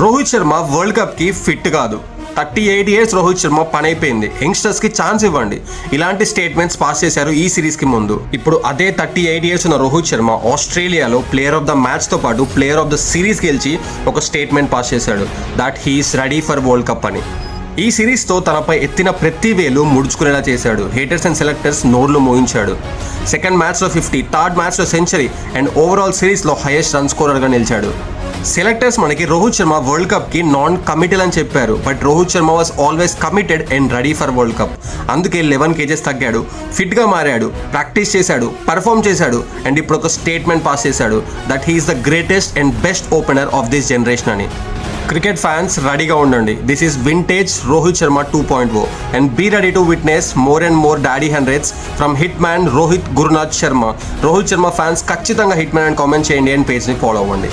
Rohit Sharma world కప్కి fit కాదు. Thirty eight years Rohit Sharma పనైపోయింది. Youngsters యంగ్స్టర్స్కి ఛాన్స్ ఇవ్వండి. ఇలాంటి స్టేట్మెంట్స్ పాస్ చేశారు ఈ సిరీస్కి ముందు. ఇప్పుడు అదే థర్టీ ఎయిట్ ఇయర్స్ ఉన్న రోహిత్ శర్మ ఆస్ట్రేలియాలో ప్లేయర్ ఆఫ్ ద మ్యాచ్తో పాటు ప్లేయర్ ఆఫ్ ద సిరీస్ గెలిచి ఒక స్టేట్మెంట్ పాస్ చేశాడు. That he is ready for world cup అని. ఈ సిరీస్తో తనపై ఎత్తిన ప్రతి వేలు ముడుచుకునేలా చేశాడు. హేటర్స్ అండ్ సెలెక్టర్స్ నోర్లు మోయించాడు. సెకండ్ మ్యాచ్లో ఫిఫ్టీ థర్డ్ మ్యాచ్లో సెంచరీ అండ్ ఓవరాల్ సిరీస్లో హైయెస్ట్ రన్ స్కోరర్గా నిలిచాడు. సెలెక్టర్స్ మనకి రోహిత్ శర్మ వరల్డ్ కప్కి నాన్ కమిటెడ్ అని చెప్పారు. But Rohit Sharma was always committed and ready for world cup అందుకే లెవెన్ కేజెస్ తగ్గాడు. ఫిట్గా మారాడు. ప్రాక్టీస్ చేశాడు. పర్ఫామ్ చేశాడు. అండ్ ఇప్పుడు ఒక స్టేట్మెంట్ పాస్ చేశాడు. That he is the greatest and best opener of this generation అని. క్రికెట్ ఫ్యాన్స్ రెడీగా ఉండండి. This is vintage Rohit Sharma two point o and be ready to witness more and more daddy hundreds from hit man Rohit Gurunath Sharma Rohit Sharma fans ఖచ్చితంగా hit man and comment చేయండి and పేజ్ని follow అవ్వండి.